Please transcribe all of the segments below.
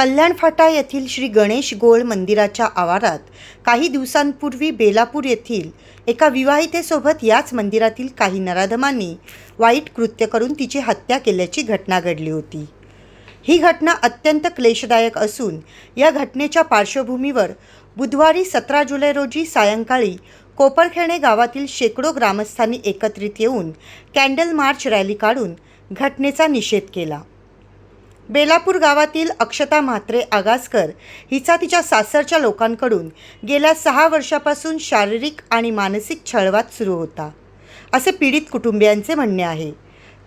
कल्याण फाटा येथील श्री गणेश गोळ मंदिराच्या आवारात काही दिवसांपूर्वी बेलापूर येथील एका विवाहितेसोबत याच मंदिरातील काही नराधमांनी वाईट कृत्य करून तिची हत्या केल्याची घटना घडली होती. ही घटना अत्यंत क्लेशदायक असून या घटनेच्या पार्श्वभूमीवर बुधवारी सतरा जुलै रोजी सायंकाळी कोपरखेणे गावातील शेकडो ग्रामस्थांनी एकत्रित येऊन कॅन्डल मार्च रॅली काढून घटनेचा निषेध केला. बेलापूर गावातील अक्षता म्हात्रे आगासकर हिचा तिच्या सासरच्या लोकांकडून गेल्या सहा वर्षापासून शारीरिक आणि मानसिक छळवाद सुरू होता. असे पीडित कुटुंबियांचे म्हणणे आहे.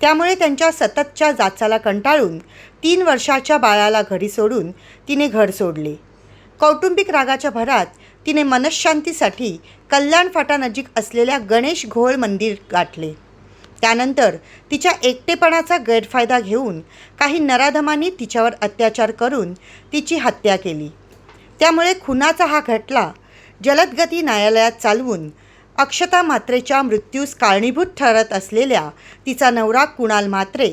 त्यामुळे त्यांच्या सततच्या जाचाला कंटाळून तीन वर्षाच्या बाळाला घरी सोडून तिने घर सोडले. कौटुंबिक रागाच्या भरात तिने मनशांतीसाठी कल्याण फाटानजीक असलेल्या गणेश घोळ मंदिर गाठले. त्यानंतर तिच्या एकटेपणाचा गैरफायदा घेऊन काही नराधमांनी तिच्यावर अत्याचार करून तिची हत्या केली. त्यामुळे खुनाचा हा खटला जलदगती न्यायालयात चालवून अक्षता मात्रेच्या मृत्यूस कारणीभूत ठरत असलेल्या तिचा नवरा कुणाल म्हात्रे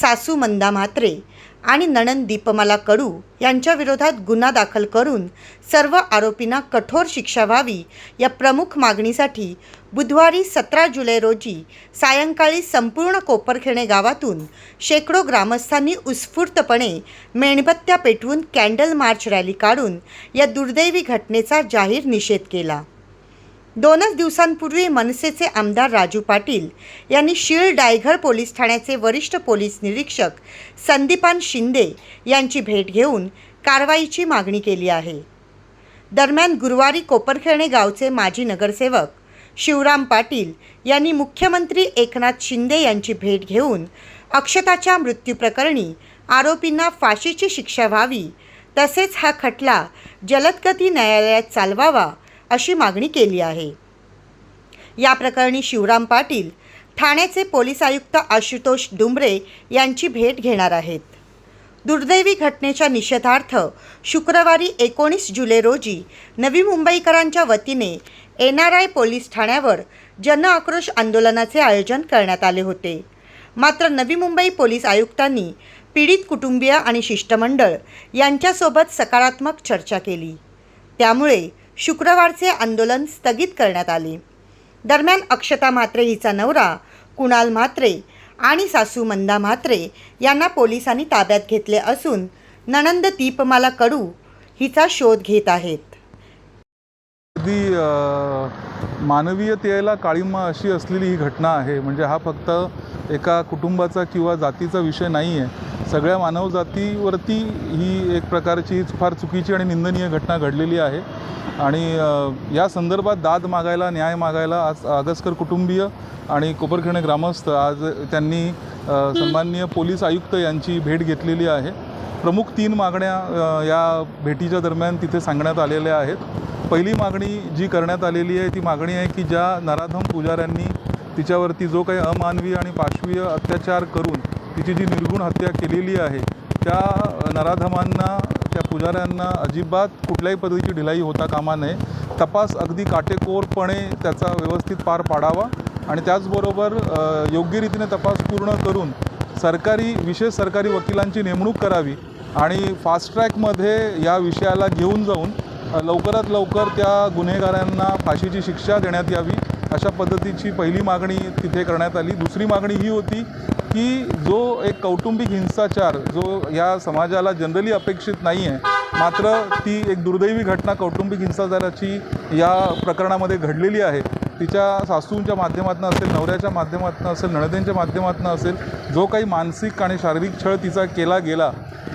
सासू मंदा म्हात्रे आणि नणन दीपमाला कडू यांच्याविरोधात गुन्हा दाखल करून सर्व आरोपींना कठोर शिक्षा व्हावी या प्रमुख मागणीसाठी बुधवारी सतरा जुलै रोजी सायंकाळी संपूर्ण कोपरखेणे गावातून शेकडो ग्रामस्थांनी उत्स्फूर्तपणे मेणबत्त्या पेटवून कॅन्डल मार्च रॅली काढून या दुर्दैवी घटनेचा जाहीर निषेध केला. दोनच दिवसांपूर्वी मनसेचे आमदार राजू पाटील यांनी शीळ डायघर पोलीस ठाण्याचे वरिष्ठ पोलीस निरीक्षक संदीपान शिंदे यांची भेट घेऊन कारवाईची मागणी केली आहे. दरम्यान गुरुवारी कोपरखेणे गावचे माजी नगरसेवक शिवराम पाटील यांनी मुख्यमंत्री एकनाथ शिंदे यांची भेट घेऊन अक्षताच्या मृत्यूप्रकरणी आरोपींना फाशीची शिक्षा व्हावी तसेच हा खटला जलदगती न्यायालयात चालवावा अशी मागणी केली आहे. या प्रकरणी शिवराम पाटील ठाण्याचे पोलीस आयुक्त आशुतोष डुंबरे यांची भेट घेणार आहेत. दुर्दैवी घटनेच्या निषेधार्थ शुक्रवारी एकोणीस जुलै रोजी नवी मुंबईकरांच्या वतीने एन आर आय पोलीस ठाण्यावर जनआक्रोश आंदोलनाचे आयोजन करण्यात आले होते. मात्र नवी मुंबई पोलीस आयुक्तांनी पीडित कुटुंबीय आणि शिष्टमंडळ यांच्यासोबत सकारात्मक चर्चा केली. त्यामुळे शुक्रवारचे आंदोलन स्थगित करण्यात आले. दरम्यान अक्षता म्हात्रे हिचा नवरा कुणाल म्हात्रे आणि सासू मंदा म्हात्रे यांना पोलिसांनी ताब्यात घेतले असून नणंद दीपमाला कडू हिचा शोध घेत आहेत. अगदी मानवीयतेला काळीमा अशी असलेली ही घटना आहे. म्हणजे हा फक्त एका कुटुंबाचा किंवा जातीचा विषय नाही आहे सगळ्या मानवजातीवरती ही एक प्रकारची फार चुकीची आणि निंदनीय घटना घडलेली आहे. आणि या संदर्भात दाद मागायला न्याय मागायला आज आगसकर कुटुंबीय आणि कोपरखेणे ग्रामस्थ आज त्यांनी सन्माननीय पोलीस आयुक्त यांची भेट घेतलेली आहे. प्रमुख तीन मागण्या या भेटीच्या दरम्यान तिथे सांगण्यात आलेल्या आहेत. पहिली मागणी जी करण्यात आलेली आहे ती मागणी आहे की ज्या नराधम पुजाऱ्यांनी तिच्यावरती जो काही अमानवीय आणि पाशवीय अत्याचार करून तिची जी निर्गुण हत्या केलेली आहे त्या नराधमांना त्या पुजाऱ्यांना अजिबात कुठल्याही पद्धतीची ढिलाई होता कामा नये. तपास अगदी काटेकोरपणे त्याचा व्यवस्थित पार पाडावा आणि त्याचबरोबर योग्य रीतीने तपास पूर्ण करून सरकारी विशेष सरकारी वकिलांची नेमणूक करावी आणि फास्ट ट्रॅकमध्ये या विषयाला घेऊन जाऊन लवकरात लवकर त्या गुन्हेगारांना फाशीची शिक्षा देण्यात यावी अशा पद्धतीची पहिली मागणी तिथे करण्यात आली. दुसरी मागणी ही होती की जो एक कौटुंबिक हिंसाचार जो या समाजाला जनरली अपेक्षित नाही आहे मात्र ती एक दुर्दैवी घटना कौटुंबिक हिंसाचाराची या प्रकरणामध्ये घडलेली आहे. तिच्या सासूंच्या माध्यमातून असेल नवऱ्याच्या माध्यमातून असेल नणदेंच्या माध्यमातून असेल जो काही मानसिक आणि शारीरिक छळ तिचा केला गेला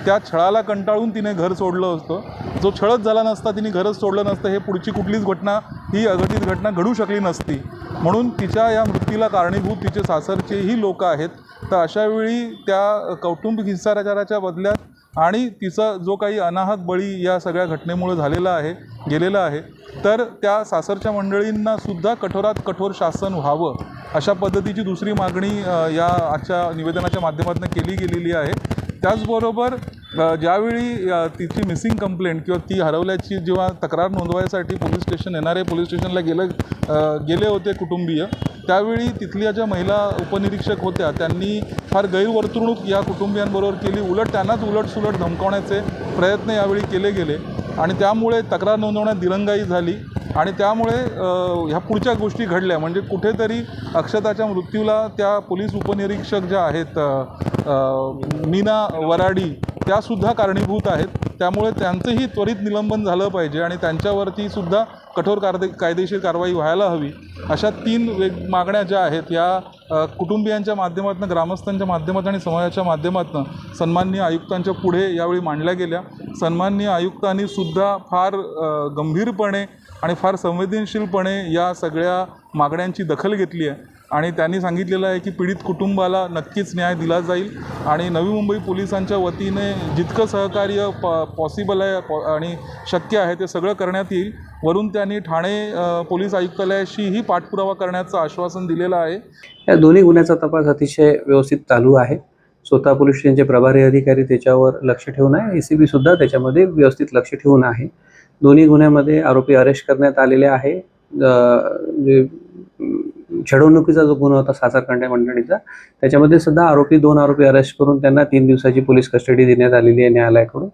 त्या छळाला कंटाळून तिने घर सोडलं असतं. जो छळच झाला नसता तिने घरच सोडलं नसतं हे पुढची कुठलीच घटना ही अघटित घटना घडू शकली नसती. म्हणून तिच्या या मृत्यूला कारणीभूत तिचे सासरचेही लोक आहेत. तर अशावेळी त्या कौटुंबिक हिंसाचाराच्या बदल्यात आणि तिचा जो काही अनाहत बळी या सगळ्या घटनेमुळे झालेला आहे गेलेला आहे तर त्या सासरच्या मंडळींना सुद्धा कठोरात कठोर शासन व्हावं अशा पद्धतीची दुसरी मागणी या आजच्या निवेदनाच्या माध्यमातून केली गेलेली आहे. त्याचबरोबर ज्यावेळी तिची मिसिंग कंप्लेंट किंवा ती हरवल्याची जेव्हा तक्रार नोंदवायसाठी police station N R I police स्टेशनला गेलं गेले होते कुटुंबीय त्यावेळी तिथल्या ज्या महिला उपनिरीक्षक होत्या त्यांनी फार गैरवर्तणूक या कुटुंबियांबरोबर केली. उलट त्यांनाच उलटसुलट धमकावण्याचे प्रयत्न यावेळी केले गेले. आणि त्यामुळे तक्रार नोंदवण्यात दिरंगाई झाली. आणि त्यामुळे ह्या पुढच्या गोष्टी घडल्या. म्हणजे कुठेतरी अक्षताच्या मृत्यूला त्या पोलीस उपनिरीक्षक ज्या आहेत मीना वराडी त्यासुद्धा कारणीभूत आहेत. त्यामुळे त्यांचंही त्वरित निलंबन झालं पाहिजे आणि त्यांच्यावरती सुद्धा कठोर कारदे कायदेशीर कारवाई व्हायला हवी. अशा तीन वेग मागण्या ज्या आहेत या कुटुंबियांच्या माध्यमातून ग्रामस्थांच्या माध्यमातून आणि समाजाच्या माध्यमातून सन्माननीय आयुक्तांच्या पुढे यावेळी मांडल्या गेल्या. सन्माननीय आयुक्तांनी सुद्धा फार गंभीरपणे आणि फार संवेदनशीलपणे या सगळ्या मागण्यांची दखल घेतली आहे. आणि त्यांनी सांगितलेलं आहे की पीडित कुटुंबाला नक्कीच न्याय दिला जाईल. आणि नवी मुंबई पोलिसांच्या वतीने जितकं सहकार्य प पॉसिबल आहे पॉ आणि शक्य आहे ते सगळं करण्यात येईल. वरून त्यांनी ठाणे पोलीस आयुक्तालयाशीही पाठपुरावा करण्याचं आश्वासन दिलेलं आहे. या दोन्ही गुन्ह्याचा तपास अतिशय व्यवस्थित चालू आहे. स्वतः पोलीस स्टेशनचे प्रभारी अधिकारी त्याच्यावर लक्ष ठेवून आहे. ए सी बीसुद्धा त्याच्यामध्ये व्यवस्थित लक्ष ठेवून आहे. दोन्ही गुन्ह्यामध्ये आरोपी अरेस्ट करण्यात आलेले आहे. जे छडवणुकीचा जो गुन्हा होता सासरकांड्या मंडळीचा त्याच्यामध्ये सुद्धा आरोपी दोन आरोपी अरेस्ट करून त्यांना तीन दिवसाची पोलीस कस्टडी देण्यात आलेली आहे न्यायालयाकडून.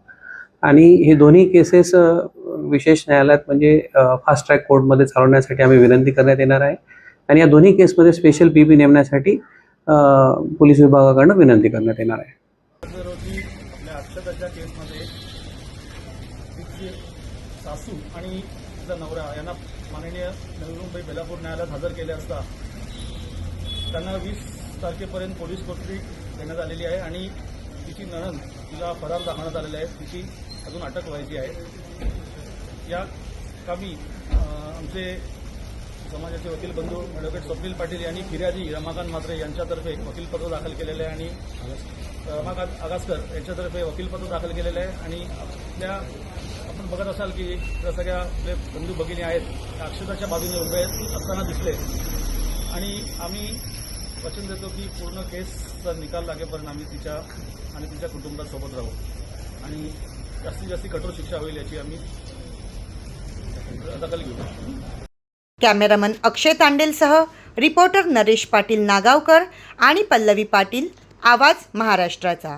आणि हे दोन्ही केसेस विशेष न्यायालयात म्हणजे फास्ट ट्रॅक कोर्टमध्ये चालवण्यासाठी आम्ही विनंती करण्यात येणार आहे. आणि या दोन्ही केसमध्ये स्पेशल पी बी नेमण्यासाठी पोलीस विभागाकडनं विनंती करण्यात येणार आहे. सासू आणि तिचा नवरा यांना माननीय नवी मुंबई बेलापूर न्यायालयात हजर केले असता त्यांना वीस तारखेपर्यंत पोलीस कोठडी देण्यात आलेली आहे आणि तिची नणंद तिला फरार दाखवण्यात आलेली आहे. तिची अजून अटक व्हायची आहे. या कामी आमचे समाजाचे वकील बंधू ॲडव्होकेट स्वप्नील पाटील यांनी फिर्यादी रमाकांत म्हात्रे यांच्यातर्फे वकीलपत्र दाखल केलेले आहे आणि रमाकांत आगासकर यांच्यातर्फे वकीलपत्र दाखल केलेलं आहे आणि आपल्या आपण बघत असाल की ज्या सगळ्या आपले बंधू भगिनी आहेत त्या अक्षताच्या बाजूने उभे असताना दिसले. आणि आम्ही वचन देतो की पूर्ण केसचा निकाल लागेपर्यंत आम्ही तिच्या आणि तिच्या कुटुंबासोबत राहू. आणि जास्तीत जास्त कठोर शिक्षा होईल याची आम्ही दखल घेऊ. कॅमेरामन अक्षय तांडेलसह रिपोर्टर नरेश पाटील नागावकर आणि पल्लवी पाटील आवाज महाराष्ट्राचा.